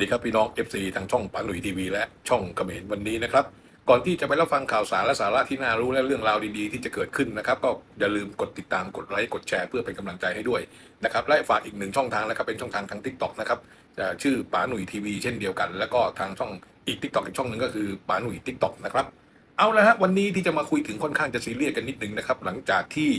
ดีครับพี่น้อง FC ทางช่องปาหนุ่ยทีวีและช่องกระเขมรวันนี้นะครับ ก่อนที่จะไปรับฟังข่าวสารและสาระที่น่ารู้และเรื่องราวดีๆ ที่จะเกิดขึ้นนะครับ ก็อย่าลืมกดติดตามกดไลค์กดแชร์เพื่อเป็นกำลังใจให้ด้วยนะครับและฝากอีกหนึ่งช่องทางนะครับเป็นช่องทางทาง t ิ k t o k นะครับชื่อป๋าหนุ่ยทีวีเช่นเดียวกัน แล้วก็ทางช่องอีก t ิ k t o k อีกช่องหนึ่งก็คือป๋าหนุ่ย t ิ k t o k นะครับเอาละฮะวันนี้ที่จะมาคุยถึงค่อนข้างจะซีเรียสกันนิดนึงนะครับหลังจากที่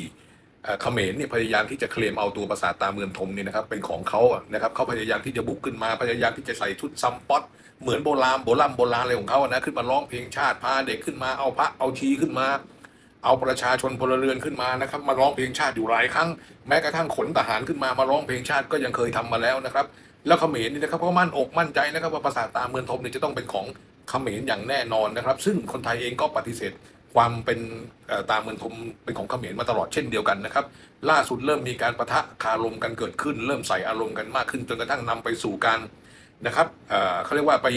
เอ่อเขมรเนี่ยพยายามที่จะเคลมเอาตัวปราสาทตาเมืองทมเนี่ยนะครับเป็นของเขาอะนะครับเขาพยายามที่จะบุกขึ้นมาพยายามที่จะใส่ชุดซัมป๊อตเหมือนโบราณโบราณโบราณอะไรของเขาอะนะขึ้นมาร้องเพลงชาติพาเด็กขึ้นมาเอาพระเอาชีขึ้นมา เอาประชาชนพลเรือนขึ้นมานะครับมาร้องเพลงชาติอยู่หลายครั้งแม้กระทั่งขนทหารขึ้นมามาร้องเพลงชาติก็ยังเคยทำมาแล้วนะครับ แล้วเขมรนี่นะครับก็มั่นอกมั่นใจนะครับว่าปราสาทตาเมืองทมเนี่ยจะต้องเป็นของเขมรอย่างแน่นอนนะครับ ซึ่งคนไทยเองก็ปฏิเสธ ความเป็นตาเมืองทมเป็นของเขมรมาตลอดเช่นเดียวกันนะครับ ล่าสุดเริ่มมีการประทะคารมกันเกิดขึ้น เริ่มใส่อารมณ์กันมากขึ้นจนกระทั่งนำไปสู่การนะครับเขาเรียกว่าไป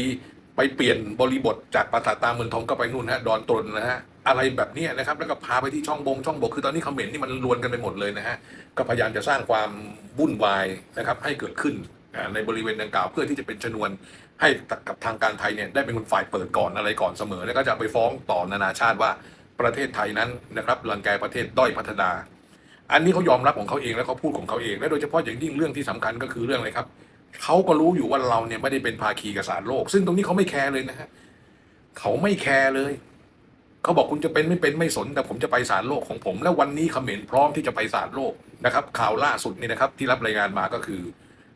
ไปเปลี่ยนบริบทจากปราสาตามเมืองทองก็ไปนู่นฮะดอนตนนะฮะอะไรแบบนี้นะครับ แล้วก็พาไปที่ช่องบงช่องบกคือตอนนี้เขมรนี่มันรวนกันไปหมดเลยนะฮะก็พยายามจะสร้างความวุ่นวายนะครับให้เกิดขึ้นในบริเวณดังกล่าวเพื่อที่จะเป็นชนวน ให้กับทางการไทยเนี่ยได้เป็นคนฝ่ายเปิดก่อนอะไรก่อนเสมอ แล้วก็จะไปฟ้องต่อนานาชาติว่าประเทศไทยนั้นนะครับรังแกประเทศด้อยพัฒนา อันนี้เขายอมรับของเขาเองและเขาพูดของเขาเอง และโดยเฉพาะอย่างยิ่งเรื่องที่สำคัญก็คือเรื่องอะไรครับเขาก็รู้อยู่ว่าเราเนี่ยไม่ได้เป็นภาคีกับสารโลก ซึ่งตรงนี้เขาไม่แคร์เลยนะฮะเขาไม่แคร์เลยเขาบอกคุณจะเป็นไม่เป็นไม่สนแต่ผมจะไปศาลโลกของผม และวันนี้เขมรพร้อมที่จะไปศาลโลกนะครับ ข่าวล่าสุดนี่นะครับ ที่รับรายงานมาก็คือ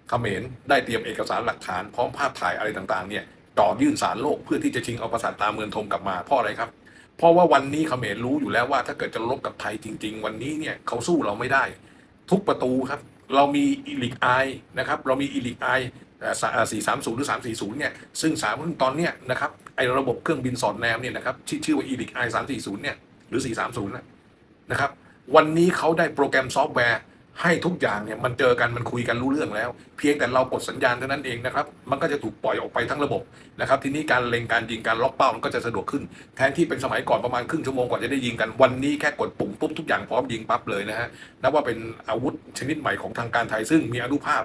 เขมรได้เตรียมเอกสารหลักฐานพร้อมภาพถ่ายอะไรต่างๆเนี่ยต่อยื่นศาลโลกเพื่อที่จะชิงเอาประสาทตาเมืองทมกลับมาเพราะอะไรครับเพราะว่าวันนี้เขมรรู้อยู่แล้วว่า ถ้าเกิดจะลบกับไทยจริง ๆ วันนี้เนี่ยเขาสู้เราไม่ได้ ทุกประตูครับ เรามีอีลิกไอนะครับเรามีอีลิกไอสี่สามศูนย์หรือสามสี่ศูนย์เนี่ยซึ่งสามตอนเนี้ยนะครับไอระบบเครื่องบินสอดแนมเนี่ยนะครับชื่อว่าอีลิกไอสามสี่ศูนย์เนี่ยหรือสี่สามศูนย์นะครับวันนี้เขาได้โปรแกรมซอฟต์แวร์ ให้ทุกอย่างเนี่ยมันเจอกันมันคุยกันรู้เรื่องแล้ว เพียงแต่เรากดสัญญาณเท่านั้นเองนะครับ มันก็จะถูกปล่อยออกไปทั้งระบบนะครับ ทีนี้การเล็งการยิงการล็อกเป้ามันก็จะสะดวกขึ้น แทนที่เป็นสมัยก่อนประมาณครึ่งชั่วโมงกว่าจะได้ยิงกันวันนี้แค่กดปุ่มปุ๊บทุกอย่างพร้อมยิงปั๊บเลยนะฮะนับว่าเป็นอาวุธชนิดใหม่ของทางการไทยซึ่งมีอนุภาพ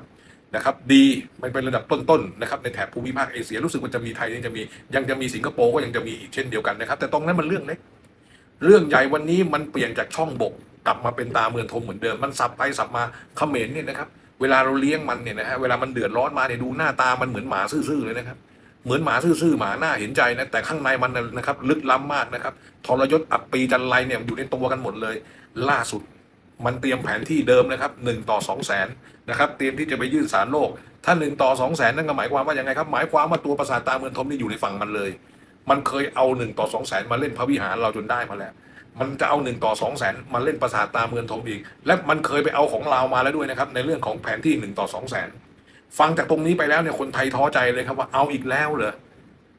นะครับดีมันเป็นระดับต้นๆนะครับในแถบภูมิภาคเอเชียรู้สึกว่าจะมีไทยยังจะมียังจะมีสิงคโปร์ก็ยังจะมีอีกเช่นเดียวกันนะครับแต่ตรงนั้นมันเรื่องเล็กเรื่องใหญ่วันนี้มันเปลี่ยนจากช่องบก กลับมาเป็นตาเมืองทมเหมือนเดิมมันสับไปสับมาเขมรเนี่ยนะครับ เวลาเราเลี้ยงมันเนี่ยนะฮะเวลามันเดือดร้อนมาเนี่ยดูหน้าตามันเหมือนหมาซื่อๆเลยนะครับ เหมือนหมาซื่อๆหมาหน้าเห็นใจนะแต่ข้างในมันนะครับ ลึกล้ำมากนะครับทรยศอับปีจันไรเนี่ยอยู่ในตัวกันหมดเลย ล่าสุดมันเตรียมแผนที่เดิมนะครับหนึ่งต่อสองแสนนะครับเตรียมที่จะไปยื่นสารโลก ถ้าหนึ่งต่อสองแสนนั่นก็หมายความว่ายังไงครับ หมายความว่าตัวประสาทตาเมืองทมนี่อยู่ในฝั่งมันเลย มันเคยเอาหนึ่งต่อสองแสนมาเล่นพระวิหารเราจนได้มาแล้ว มันจะเอาหนึ่งต่อสองแสนมาเล่นประสาทตาเมืองทมอีก และมันเคยไปเอาของเราวมาแล้วด้วยนะครับ ในเรื่องของแผนที่หนึ่งต่อสองแสนฟังจากตรงนี้ไปแล้วเนี่ยคนไทยท้อใจเลยครับว่าเอาอีกแล้วเหรอ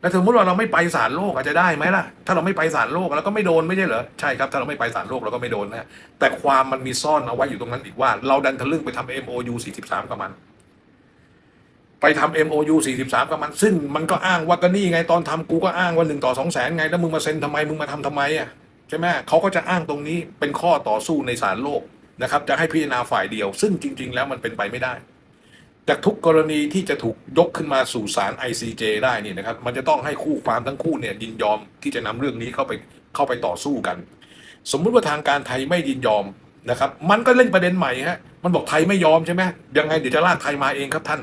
แล้วสมมติว่าเราไม่ไปศาลโลกอาจจะได้ไหมล่ะ ถ้าเราไม่ไปศาลโลกเราก็ไม่โดนไม่ใช่เหรอใช่ครับถ้าเราไม่ไปศาลโลกเราก็ไม่โดนนะแต่ความมันมีซ่อนเอาไว้อยู่ตรงนั้นอีกว่า เราดันทะลึ่งไปทำ MOU 43 กับมัน ไปทำ MOU 43 กับมัน ซึ่งมันก็อ้างว่าก็นี่ไงตอนทำกูก็อ้างว่าหนึ่งต่อสองแสนไงแล้วมึงมาเซ็นทำไมมึงมาทำทำไมอะ ใช่ไหมเขาก็จะอ้างตรงนี้เป็นข้อต่อสู้ในศาลโลกนะครับ จะให้พิจารณาฝ่ายเดียว ซึ่งจริง ๆ แล้วมันเป็นไปไม่ได้จากทุกกรณีที่จะถูกยกขึ้นมาสู่ศาล ICJ ได้เนี่ยนะครับ มันจะต้องให้คู่ความทั้งคู่เนี่ยยินยอมที่จะนำเรื่องนี้เข้าไปเข้าไปต่อสู้กัน สมมุติว่าทางการไทยไม่ยินยอมนะครับ มันก็เล่นประเด็นใหม่ฮะมันบอกไทยไม่ยอมใช่ไหมยังไงเดี๋ยวจะลากไทยมาเองครับท่าน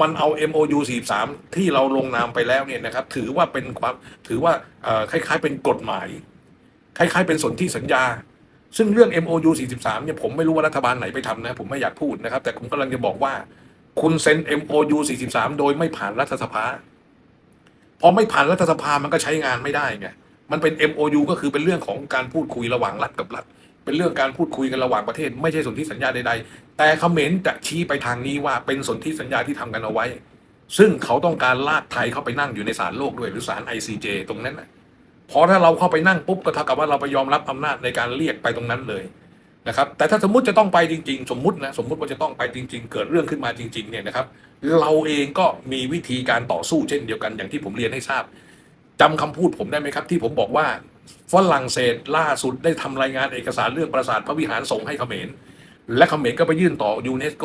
มันเอา MOU 43 ที่เราลงนามไปแล้วเนี่ยนะครับ ถือว่าเป็นความถือว่าคล้ายๆเป็นกฎหมาย คล้ายๆเป็นสนธิสัญญา ซึ่งเรื่อง MOU 43เนี่ยผมไม่รู้ว่ารัฐบาลไหนไปทำนะ ผมไม่อยากพูดนะครับ แต่ผมกำลังจะบอกว่า คุณเซ็น MOU 43 โดยไม่ผ่านรัฐสภาพอไม่ผ่านรัฐสภามันก็ใช้งานไม่ได้ไงมันเป็น MOU ก็คือเป็นเรื่องของการพูดคุยระหว่างรัฐกับรัฐ เป็นเรื่องการพูดคุยกันระหว่างประเทศ ไม่ใช่สนธิสัญญาใดๆ แต่เขมรจะชี้ไปทางนี้ว่าเป็นสนธิสัญญาที่ทำกันเอาไว้ ซึ่งเขาต้องการลากไทยเข้าไปนั่งอยู่ในศาลโลกด้วยหรือศาล ICJ ตรงนั้นนะ พอถ้าเราเข้าไปนั่งปุ๊บก็เท่ากับว่าเราไปยอมรับอำนาจในการเรียกไปตรงนั้นเลยนะครับ แต่ถ้าสมมุติจะต้องไปจริง ๆ สมมตินะสมมติว่าจะต้องไปจริง ๆ เกิดเรื่องขึ้นมาจริง ๆ เนี่ยนะครับ เราเองก็มีวิธีการต่อสู้เช่นเดียวกันอย่างที่ผมเรียนให้ทราบจำคำพูดผมได้ไหมครับ ที่ผมบอกว่าฝรั่งเศสล่าสุดได้ทำรายงานเอกสารเรื่องปราสาทพระวิหารส่งให้เขมรและเขมรก็ไปยื่นต่อยูเนสโก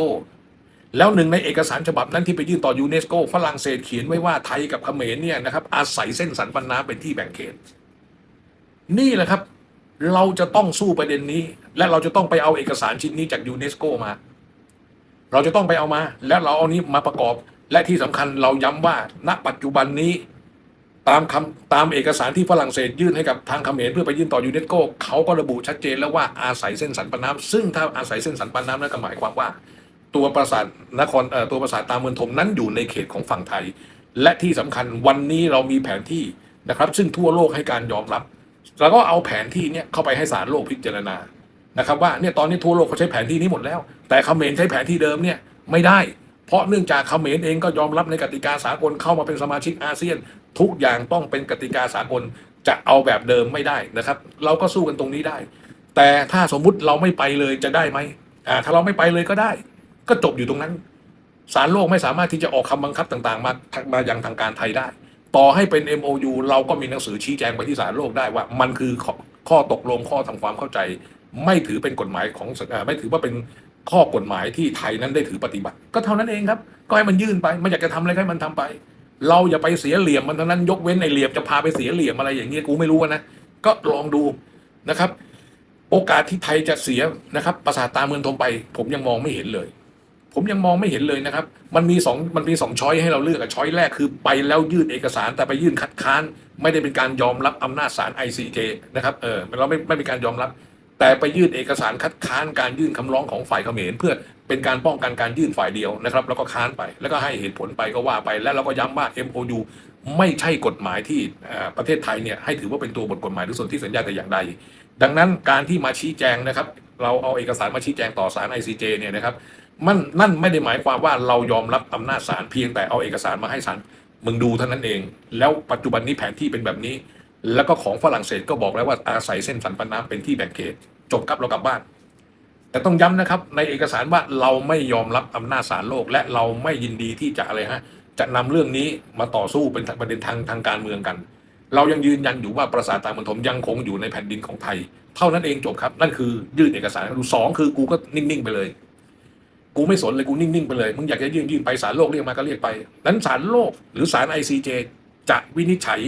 แล้วหนึ่งในเอกสารฉบับนั้นที่ไปยื่นต่อยูเนสโกฝรั่งเศสเขียนไว้ว่าไทยกับเขมรเนี่ยนะครับอาศัยเส้นสันปันน้ำเป็นที่แบ่งเขต นี่แหละครับ เราจะต้องสู้ประเด็นนี้ และเราจะต้องไปเอาเอกสารชิ้นนี้จากยูเนสโกมา เราจะต้องไปเอามา แล้วเราเอานี้มาประกอบ และที่สำคัญเราย้ำว่า ณ ปัจจุบันนี้ ตามคำตามเอกสารที่ฝรั่งเศสยื่นให้กับทางเขมรเพื่อไปยื่นต่อยูเนสโกเขาก็ระบุชัดเจนแล้วว่าอาศัยเส้นสันปน้ำซึ่งถ้าอาศัยเส้นสันปน้ำนั่นก็หมายความว่า ตัวปราสาทนครเอ่อตัวปราสาทตามเมืองทมนั้นอยู่ในเขตของฝั่งไทย และที่สำคัญวันนี้เรามีแผนที่นะครับ ซึ่งทั่วโลกให้การยอมรับ แล้วก็เอาแผนที่เนี่ยเข้าไปให้ศาลโลกพิจารณานะครับว่าเนี่ยตอนนี้ทั่วโลกเขาใช้แผนที่นี้หมดแล้ว แต่เขมรใช้แผนที่เดิมเนี่ยไม่ได้ เพราะเนื่องจากเขมรเองก็ยอมรับในกติกาสากลเข้ามาเป็นสมาชิกอาเซียน ทุกอย่างต้องเป็นกติกาสากลจะเอาแบบเดิมไม่ได้นะครับ เราก็สู้กันตรงนี้ได้ แต่ถ้าสมมุติเราไม่ไปเลยจะได้ไหมอ่าถ้าเราไม่ไปเลยก็ได้ ก็จบอยู่ตรงนั้นศาลโลกไม่สามารถที่จะออกคำบังคับต่าง ๆ มามาอยังทางการไทยได้ ต่อให้เป็น MOU เราก็มีหนังสือชี้แจงไปที่ศาลโลกได้ว่า มันคือข้อข้อตกลงข้อทำความเข้าใจ ไม่ถือเป็นกฎหมายของไม่ถือว่าเป็นข้อกฎหมายที่ไทยนั้นได้ถือปฏิบัติ ก็เท่านั้นเองครับ ก็ให้มันยื่นไป มันอยากจะทำอะไรให้มันทำไป เราอย่าไปเสียเหลี่ยมมันเท่านั้นยกเว้นไอเหลี่ยมจะพาไปเสียเหลี่ยมอะไรอย่างเงี้ยกูไม่รู้นะก็ลองดูนะครับ โอกาสที่ไทยจะเสียนะครับประสาทตาเมืองทมไป ผมยังมองไม่เห็นเลย ผมยังมองไม่เห็นเลยนะครับ มันมีสองมันมีสองช้อยให้เราเลือกอะช้อยแรกคือไปแล้วยื่นเอกสารแต่ไปยื่นคัดค้าน ไม่ได้เป็นการยอมรับอำนาจศาล ICJ นะครับเออเราไม่ไม่เป็นการยอมรับ แต่ไปยื่นเอกสารคัดค้านการยื่นคำร้องของฝ่ายเขมรเพื่อเป็นการป้องกันการยื่นฝ่ายเดียวนะครับ แล้วก็ค้านไปแล้วก็ให้เหตุผลไปก็ว่าไป และเราก็ย้ำว่า MOU ไม่ใช่กฎหมายที่ประเทศไทยเนี่ยให้ถือว่าเป็นตัวบทกฎหมายหรือส่วนที่สัญญาแต่อย่างใด ดังนั้นการที่มาชี้แจงนะครับ เราเอาเอกสารมาชี้แจงต่อศาล ICJ เนี่ยนะครับ มันนั่นไม่ได้หมายความว่าเรายอมรับอำนาจศาลเพียงแต่เอาเอกสารมาให้ศาลมึงดูเท่านั้นเอง แล้วปัจจุบันนี้แผนที่เป็นแบบนี้ แล้วก็ของฝรั่งเศสก็บอกแล้วว่าอาศัยเส้นสันปันน้ำเป็นที่แบ่งเขต จบครับเรากลับบ้าน แต่ต้องย้ำนะครับในเอกสารว่าเราไม่ยอมรับอำนาจศาลโลก และเราไม่ยินดีที่จะอะไรฮะจะนำเรื่องนี้มาต่อสู้เป็นประเด็นทางทางการเมืองกัน เรายังยืนยันอยู่ว่าปราสาทตาเมืองทมยังคงอยู่ในแผ่นดินของไทย เท่านั้นเองจบครับ นั่นคือยื่นเอกสารดูสองคือกูก็นิ่งๆไปเลย กูไม่สนเลยกูนิ่ง ๆ ไปเลย มึงอยากจะยื่นยื่นไปศาลโลกเรียกมาก็เรียกไปนั้นศาลโลกหรือศาล ICJ จจะวินิจฉัย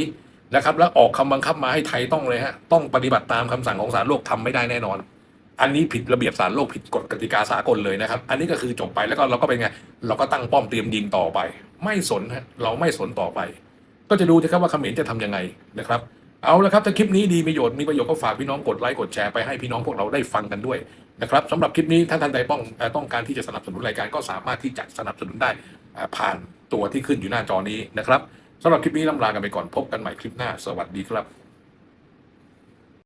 นะครับ แล้วออกคำบังคับมาให้ไทยต้องเลยฮะต้องปฏิบัติตามคำสั่งของศาลโลกทำไม่ได้แน่นอน อันนี้ผิดระเบียบศาลโลกผิดกฎกติกาสากลเลยนะครับ อันนี้ก็คือจบไปแล้วก็เราก็เป็นไง เราก็ตั้งป้อมเตรียมยิงต่อไป ไม่สนฮะเราไม่สนต่อไป ก็จะดูนะครับว่าเขมรจะทำยังไงนะครับ เอาละครับถ้าคลิปนี้ดีประโยชน์มีประโยชน์ก็ฝากพี่น้องกดไลค์กดแชร์ไปให้พี่น้องพวกเราได้ฟังกันด้วยนะครับสำหรับคลิปนี้ถ้าท่านใดต้องต้องการที่จะสนับสนุนรายการก็สามารถที่จะสนับสนุนได้ผ่านตัวที่ขึ้นอยู่หน้าจอนี้นะครับสำหรับคลิปนี้ลำลากันไปก่อนพบกันใหม่คลิปหน้าสวัสดีครับ